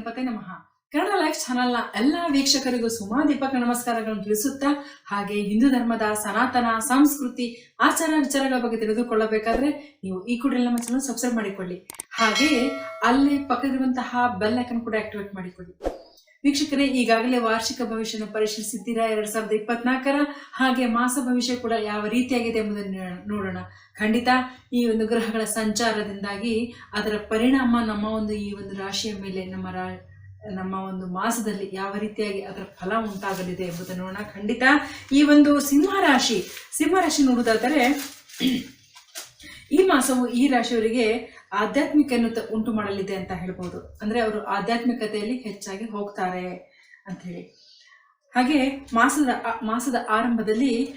ಶ್ರೀಮಾತೆ ನಮಃ. ಕನ್ನಡ ಲೈಫ್ ಚಾನಲ್ನ ಎಲ್ಲ ವೀಕ್ಷಕರಿಗೂ ಸುಮಾ, ದೀಪಕ ನಮಸ್ಕಾರಗಳನ್ನು ತಿಳಿಸುತ್ತಾ, ಹಾಗೆ ಹಿಂದೂ ಧರ್ಮದ ಸನಾತನ, ಸಂಸ್ಕೃತಿ, ಆಚಾರ ವಿಚಾರಗಳ ಬಗ್ಗೆ ತಿಳಿದುಕೊಳ್ಳಬೇಕಾದ್ರೆ ನೀವು ಈ ಕೂಡಲೇ ನಮ್ಮ ಚಾನಲ್ ಸಬ್ಸ್ಕ್ರೈಬ್ ಮಾಡಿಕೊಳ್ಳಿ. ಹಾಗೆಯೇ ಅಲ್ಲಿ ಪಕ್ಕದಿರುವಂತಹ ಬೆಲ್ ಐಕನ್ ಕೂಡ ಆಕ್ಟಿವೇಟ್ ಮಾಡಿಕೊಳ್ಳಿ. ವೀಕ್ಷಕರೇ, ಈಗಾಗಲೇ ವಾರ್ಷಿಕ ಭವಿಷ್ಯನ ಪರಿಶೀಲಿಸಿದ್ದೀರಾ? ಎರಡ್ ಸಾವಿರದ ಇಪ್ಪತ್ನಾಲ್ಕರ ಹಾಗೆ ಮಾಸ ಭವಿಷ್ಯ ಕೂಡ ಯಾವ ರೀತಿಯಾಗಿದೆ ಎಂಬುದನ್ನು ನೋಡೋಣ- ಖಂಡಿತ ಈ ಒಂದು ಗ್ರಹಗಳ ಸಂಚಾರದಿಂದಾಗಿ ಅದರ ಪರಿಣಾಮ ನಮ್ಮ ಒಂದು ಈ ಒಂದು ರಾಶಿಯ ಮೇಲೆ ನಮ್ಮ ರಾ, ನಮ್ಮ ಒಂದು ಮಾಸದಲ್ಲಿ ಯಾವ ರೀತಿಯಾಗಿ ಅದರ ಫಲ ಉಂಟಾಗಲಿದೆ ಎಂಬುದನ್ನು ನೋಡೋಣ. ಖಂಡಿತ ಈ ಒಂದು ಸಿಂಹ ರಾಶಿ ಸಿಂಹ ರಾಶಿ ನೋಡುವುದಾದರೆ, ಈ ಮಾಸವು ಈ ರಾಶಿಯವರಿಗೆ ಆಧ್ಯಾತ್ಮಿಕೆಯನ್ನು ತ- ಉಂಟು ಮಾಡಲಿದೆ ಅಂತ ಹೇಳ್ಬೋದು. ಅಂದ್ರೆ ಅವರು ಆಧ್ಯಾತ್ಮಿಕತೆಯಲ್ಲಿ ಹೆಚ್ಚಾಗಿ ಹೋಗ್ತಾರೆ ಹೇಳಿ. ಹಾಗೆ ಮಾಸದ ಮಾಸದ ಆರಂಭದಲ್ಲಿ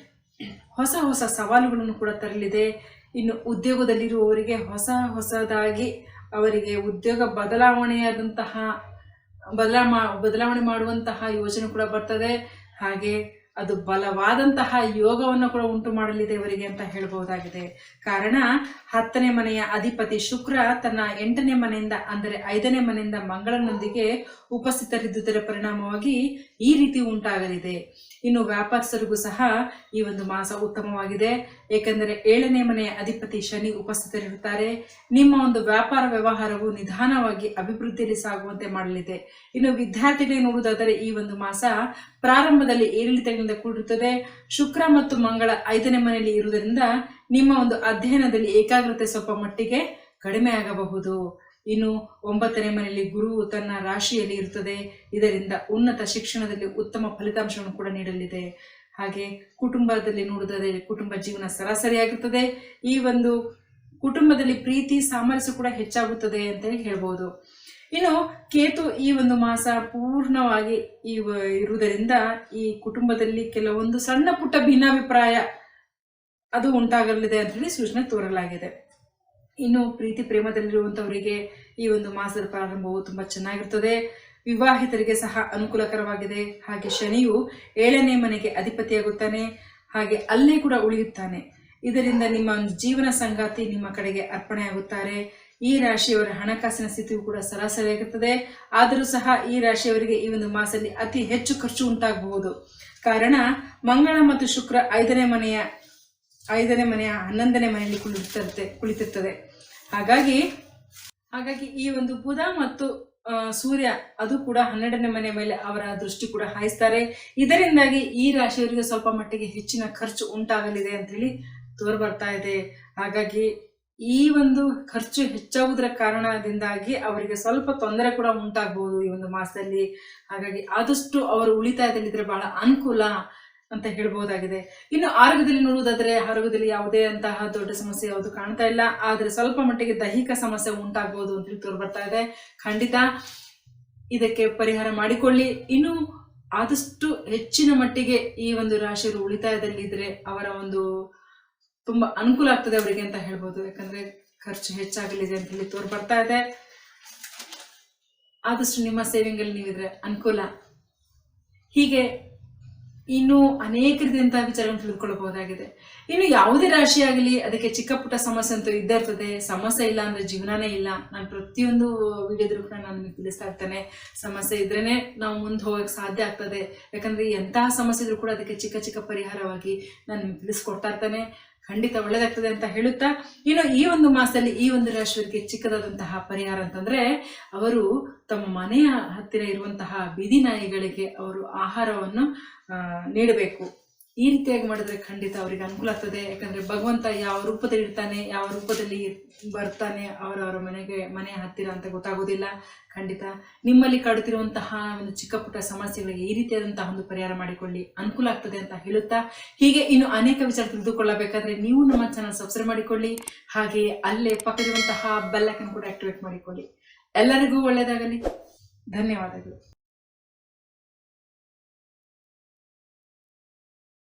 ಹೊಸ ಹೊಸ ಸವಾಲುಗಳನ್ನು ಕೂಡ ತರಲಿದೆ. ಇನ್ನು ಉದ್ಯೋಗದಲ್ಲಿರುವವರಿಗೆ ಹೊಸ ಹೊಸದಾಗಿ ಅವರಿಗೆ ಉದ್ಯೋಗ ಬದಲಾವಣೆಯಾದಂತಹ ಬದಲಾ ಬದಲಾವಣೆ ಮಾಡುವಂತಹ ಯೋಜನೆ ಕೂಡ ಬರ್ತದೆ. ಹಾಗೆ ಅದು ಬಲವಾದಂತಹ ಯೋಗವನ್ನು ಕೂಡ ಉಂಟು ಮಾಡಲಿದೆ ಇವರಿಗೆ ಅಂತ ಹೇಳಬಹುದಾಗಿದೆ. ಕಾರಣ, ಹತ್ತನೇ ಮನೆಯ ಅಧಿಪತಿ ಶುಕ್ರ ತನ್ನ ಎಂಟನೇ ಮನೆಯಿಂದ, ಅಂದರೆ ಐದನೇ ಮನೆಯಿಂದ ಮಂಗಳನೊಂದಿಗೆ ಉಪಸ್ಥಿತರಿದ್ದುದರ ಪರಿಣಾಮವಾಗಿ ಈ ರೀತಿ ಉಂಟಾಗಲಿದೆ. ಇನ್ನು ವ್ಯಾಪಾರಸ್ಥರಿಗೂ ಸಹ ಈ ಒಂದು ಮಾಸ ಉತ್ತಮವಾಗಿದೆ. ಏಕೆಂದರೆ ಏಳನೇ ಮನೆಯ ಅಧಿಪತಿ ಶನಿ ಉಪಸ್ಥಿತರಿರುತ್ತಾರೆ. ನಿಮ್ಮ ಒಂದು ವ್ಯಾಪಾರ ವ್ಯವಹಾರವು ನಿಧಾನವಾಗಿ ಅಭಿವೃದ್ಧಿಯಲ್ಲಿ ಸಾಗುವಂತೆ ಮಾಡಲಿದೆ. ಇನ್ನು ವಿದ್ಯಾರ್ಥಿಗಳಿಗೆ ನೋಡುವುದಾದರೆ ಈ ಒಂದು ಮಾಸ ಪ್ರಾರಂಭದಲ್ಲಿ ಏರಿಳಿತಗಳಿಂದ ಕೂಡಿರುತ್ತದೆ. ಶುಕ್ರ ಮತ್ತು ಮಂಗಳ ಐದನೇ ಮನೆಯಲ್ಲಿ ಇರುವುದರಿಂದ ನಿಮ್ಮ ಒಂದು ಅಧ್ಯಯನದಲ್ಲಿ ಏಕಾಗ್ರತೆ ಸ್ವಲ್ಪ ಮಟ್ಟಿಗೆ ಕಡಿಮೆ ಆಗಬಹುದು. ಇನ್ನು ಒಂಬತ್ತನೇ ಮನೆಯಲ್ಲಿ ಗುರು ತನ್ನ ರಾಶಿಯಲ್ಲಿ ಇರುತ್ತದೆ. ಇದರಿಂದ ಉನ್ನತ ಶಿಕ್ಷಣದಲ್ಲಿ ಉತ್ತಮ ಫಲಿತಾಂಶವನ್ನು ಕೂಡ ನೀಡಲಿದೆ. ಹಾಗೆ ಕುಟುಂಬದಲ್ಲಿ ನೋಡುವುದಾದರೆ ಕುಟುಂಬ ಜೀವನ ಸರಾಸರಿಯಾಗಿರುತ್ತದೆ ಈ ಒಂದು ಕುಟುಂಬದಲ್ಲಿ ಪ್ರೀತಿ, ಸಾಮರಸ್ಯ ಕೂಡ ಹೆಚ್ಚಾಗುತ್ತದೆ ಅಂತ ಹೇಳಿ ಹೇಳ್ಬೋದು. ಇನ್ನು ಕೇತು ಈ ಒಂದು ಮಾಸ ಪೂರ್ಣವಾಗಿ ಈ ಇರುವುದರಿಂದ ಈ ಕುಟುಂಬದಲ್ಲಿ ಕೆಲವೊಂದು ಸಣ್ಣ ಪುಟ್ಟ ಭಿನ್ನಾಭಿಪ್ರಾಯ ಅದು ಉಂಟಾಗಲಿದೆ ಅಂತ ಹೇಳಿ ಸೂಚನೆ ತೋರಲಾಗಿದೆ. ಇನ್ನು ಪ್ರೀತಿ ಪ್ರೇಮದಲ್ಲಿರುವಂಥವರಿಗೆ ಈ ಒಂದು ಮಾಸದ ಪ್ರಾರಂಭವು ತುಂಬಾ ಚೆನ್ನಾಗಿರ್ತದೆ. ವಿವಾಹಿತರಿಗೆ ಸಹ ಅನುಕೂಲಕರವಾಗಿದೆ. ಹಾಗೆ ಶನಿಯು ಏಳನೇ ಮನೆಗೆ ಅಧಿಪತಿಯಾಗುತ್ತಾನೆ. ಹಾಗೆ ಅಲ್ಲೇ ಕೂಡ ಉಳಿಯುತ್ತಾನೆ. ಇದರಿಂದ ನಿಮ್ಮ ಜೀವನ ಸಂಗಾತಿ ನಿಮ್ಮ ಕಡೆಗೆ ಅರ್ಪಣೆಯಾಗುತ್ತಾರೆ. ಈ ರಾಶಿಯವರ ಹಣಕಾಸಿನ ಸ್ಥಿತಿಯು ಕೂಡ ಸರಾಸರಿಯಾಗುತ್ತದೆ ಆದರೂ ಸಹ ಈ ರಾಶಿಯವರಿಗೆ ಈ ಒಂದು ಮಾಸದಲ್ಲಿ ಅತಿ ಹೆಚ್ಚು ಖರ್ಚು ಉಂಟಾಗಬಹುದು. ಕಾರಣ, ಮಂಗಳ ಮತ್ತು ಶುಕ್ರ ಐದನೇ ಮನೆಯ ಐದನೇ ಮನೆಯ ಹನ್ನೊಂದನೇ ಮನೆಯಲ್ಲಿ ಕುಳಿತಿರ್ತದೆ ಕುಳಿತಿರ್ತದೆ. ಹಾಗಾಗಿ ಹಾಗಾಗಿ ಈ ಒಂದು ಬುಧ ಮತ್ತು ಸೂರ್ಯ ಅದು ಕೂಡ ಹನ್ನೆರಡನೇ ಮನೆ ಮೇಲೆ ಅವರ ದೃಷ್ಟಿ ಕೂಡ ಹಾಯಿಸ್ತಾರೆ. ಇದರಿಂದಾಗಿ ಈ ರಾಶಿಯವರಿಗೆ ಸ್ವಲ್ಪ ಮಟ್ಟಿಗೆ ಹೆಚ್ಚಿನ ಖರ್ಚು ಉಂಟಾಗಲಿದೆ ಅಂತ ಹೇಳಿ ತೋರ್ ಬರ್ತಾ ಇದೆ. ಹಾಗಾಗಿ ಈ ಒಂದು ಖರ್ಚು ಹೆಚ್ಚಾಗುವುದರ ಕಾರಣದಿಂದಾಗಿ ಅವರಿಗೆ ಸ್ವಲ್ಪ ತೊಂದರೆ ಕೂಡ ಉಂಟಾಗಬಹುದು ಈ ಒಂದು ಮಾಸದಲ್ಲಿ. ಹಾಗಾಗಿ ಆದಷ್ಟು ಅವರು ಉಳಿತಾಯದಲ್ಲಿದ್ರೆ ಬಹಳ ಅನುಕೂಲ ಅಂತ ಹೇಳ್ಬಹುದಾಗಿದೆ ಇನ್ನು ಆರೋಗ್ಯದಲ್ಲಿ ನೋಡುವುದಾದ್ರೆ ಆರೋಗ್ಯದಲ್ಲಿ ಯಾವುದೇ ಅಂತಹ ದೊಡ್ಡ ಸಮಸ್ಯೆ ಯಾವುದು ಕಾಣ್ತಾ ಇಲ್ಲ. ಆದ್ರೆ ಸ್ವಲ್ಪ ಮಟ್ಟಿಗೆ ದೈಹಿಕ ಸಮಸ್ಯೆ ಉಂಟಾಗಬಹುದು ಅಂತ ತೋರ್ ಬರ್ತಾ ಇದೆ. ಖಂಡಿತ ಇದಕ್ಕೆ ಪರಿಹಾರ ಮಾಡಿಕೊಳ್ಳಿ. ಇನ್ನು ಆದಷ್ಟು ಹೆಚ್ಚಿನ ಮಟ್ಟಿಗೆ ಈ ಒಂದು ರಾಶಿಯರು ಉಳಿತಾಯದಲ್ಲಿದ್ರೆ ಅವರ ಒಂದು ತುಂಬಾ ಅನುಕೂಲ ಆಗ್ತದೆ ಅವರಿಗೆ ಅಂತ ಹೇಳ್ಬೋದು. ಯಾಕಂದ್ರೆ ಖರ್ಚು ಹೆಚ್ಚಾಗಲಿದೆ ಅಂತ ಹೇಳಿ ತೋರ್ ಬರ್ತಾ ಇದೆ. ಆದಷ್ಟು ನಿಮ್ಮ ಸೇವಿಂಗ್ ಅಲ್ಲಿ ನೀವಿದ್ರೆ ಅನುಕೂಲ. ಹೀಗೆ ಇನ್ನು ಅನೇಕ ರೀತಿಯಂತಹ ವಿಚಾರಗಳನ್ನು ತಿಳಿದುಕೊಳ್ಳಬಹುದಾಗಿದೆ. ಇನ್ನು ಯಾವುದೇ ರಾಶಿ ಆಗಲಿ, ಅದಕ್ಕೆ ಚಿಕ್ಕ ಪುಟ್ಟ ಸಮಸ್ಯೆ ಅಂತೂ ಇದ್ದೇ ಇರ್ತದೆ. ಸಮಸ್ಯೆ ಇಲ್ಲ ಅಂದ್ರೆ ಜೀವನನೇ ಇಲ್ಲ. ನಾನು ಪ್ರತಿಯೊಂದು ವಿಡಿಯೋದ್ರೂ ಕೂಡ ನಾನು ತಿಳಿಸ್ತಾ ಇರ್ತೇನೆ. ಸಮಸ್ಯೆ ಇದ್ರೇನೆ ನಾವು ಮುಂದೆ ಹೋಗಕ್ಕೆ ಸಾಧ್ಯ ಆಗ್ತದೆ. ಯಾಕಂದ್ರೆ ಎಂತಹ ಸಮಸ್ಯೆ ಇದ್ರೂ ಕೂಡ ಅದಕ್ಕೆ ಚಿಕ್ಕ ಚಿಕ್ಕ ಪರಿಹಾರವಾಗಿ ನಾನು ನಿಮ್ಗೆ ತಿಳಿಸ್ಕೊಡ್ತಾ ಇರ್ತೇನೆ. ಖಂಡಿತ ಒಳ್ಳೇದಾಗ್ತದೆ ಅಂತ ಹೇಳುತ್ತಾ, ಇನ್ನು ಈ ಒಂದು ಮಾಸದಲ್ಲಿ ಈ ಒಂದು ರಾಶಿಯವರಿಗೆ ಚಿಕ್ಕದಾದಂತಹ ಪರಿಹಾರ ಅಂತಂದ್ರೆ, ಅವರು ತಮ್ಮ ಮನೆಯ ಹತ್ತಿರ ಇರುವಂತಹ ಬೀದಿ ನಾಯಿಗಳಿಗೆ ಅವರು ಆಹಾರವನ್ನು ನೀಡಬೇಕು. ಈ ರೀತಿಯಾಗಿ ಮಾಡಿದ್ರೆ ಖಂಡಿತ ಅವರಿಗೆ ಅನುಕೂಲ ಆಗ್ತದೆ. ಯಾಕಂದ್ರೆ ಭಗವಂತ ಯಾವ ರೂಪದಲ್ಲಿ ಇರ್ತಾನೆ, ಯಾವ ರೂಪದಲ್ಲಿ ಬರ್ತಾನೆ ಅವರವರ ಮನೆಗೆ, ಮನೆ ಹತ್ತಿರ ಅಂತ ಗೊತ್ತಾಗೋದಿಲ್ಲ. ಖಂಡಿತ ನಿಮ್ಮಲ್ಲಿ ಕಾಡುತ್ತಿರುವಂತಹ ಒಂದು ಚಿಕ್ಕ ಪುಟ್ಟ ಸಮಸ್ಯೆಗಳಿಗೆ ಈ ರೀತಿಯಾದಂತಹ ಒಂದು ಪರಿಹಾರ ಮಾಡಿಕೊಳ್ಳಿ. ಅನುಕೂಲ ಆಗ್ತದೆ ಅಂತ ಹೇಳುತ್ತಾ, ಹೀಗೆ ಇನ್ನು ಅನೇಕ ವಿಚಾರ ತಿಳಿದುಕೊಳ್ಳಬೇಕಾದ್ರೆ ನೀವು ನಮ್ಮ ಚಾನಲ್ ಸಬ್ಸ್ಕ್ರೈಬ್ ಮಾಡಿಕೊಳ್ಳಿ. ಹಾಗೆ ಅಲ್ಲೇ ಪಕ್ಕದಿರುವಂತಹ ಬೆಲ್ ಐಕನ್ ಕೂಡ ಆಕ್ಟಿವೇಟ್ ಮಾಡಿಕೊಳ್ಳಿ. ಎಲ್ಲರಿಗೂ ಒಳ್ಳೆಯದಾಗಲಿ. ಧನ್ಯವಾದಗಳು.